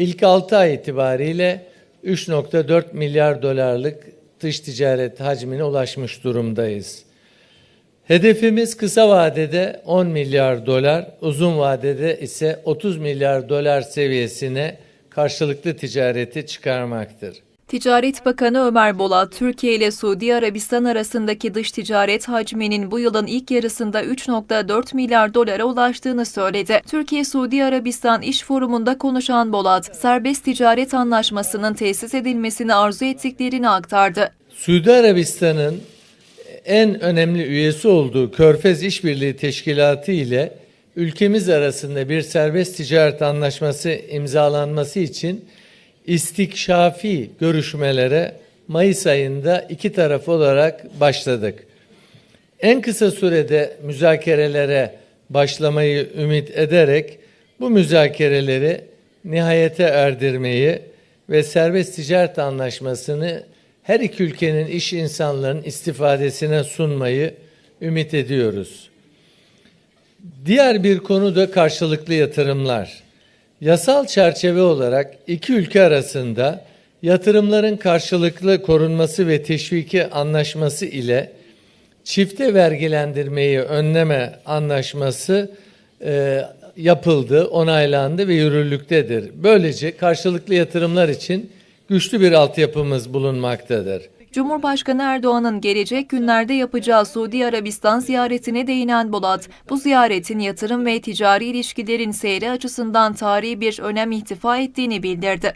ilk 6 ay itibariyle 3.4 milyar dolarlık dış ticaret hacmine ulaşmış durumdayız. Hedefimiz kısa vadede 10 milyar dolar, uzun vadede ise 30 milyar dolar seviyesine karşılıklı ticareti çıkarmaktır. Ticaret Bakanı Ömer Bolat, Türkiye ile Suudi Arabistan arasındaki dış ticaret hacminin bu yılın ilk yarısında 3.4 milyar dolara ulaştığını söyledi. Türkiye-Suudi Arabistan İş Forumu'nda konuşan Bolat, serbest ticaret anlaşmasının tesis edilmesini arzu ettiklerini aktardı. Suudi Arabistan'ın en önemli üyesi olduğu Körfez İşbirliği Teşkilatı ile ülkemiz arasında bir serbest ticaret anlaşması imzalanması için istikşafi görüşmelere Mayıs ayında iki taraf olarak başladık. En kısa sürede müzakerelere başlamayı ümit ederek bu müzakereleri nihayete erdirmeyi ve serbest ticaret anlaşmasını her iki ülkenin iş insanlarının istifadesine sunmayı ümit ediyoruz. Diğer bir konu da karşılıklı yatırımlar. Yasal çerçeve olarak iki ülke arasında yatırımların karşılıklı korunması ve teşviki anlaşması ile çifte vergilendirmeyi önleme anlaşması e, yapıldı, onaylandı ve yürürlüktedir. Böylece karşılıklı yatırımlar için güçlü bir altyapımız bulunmaktadır. Cumhurbaşkanı Erdoğan'ın gelecek günlerde yapacağı Suudi Arabistan ziyaretine değinen Bolat, bu ziyaretin yatırım ve ticari ilişkilerin seyri açısından tarihi bir önem ihtifa ettiğini bildirdi.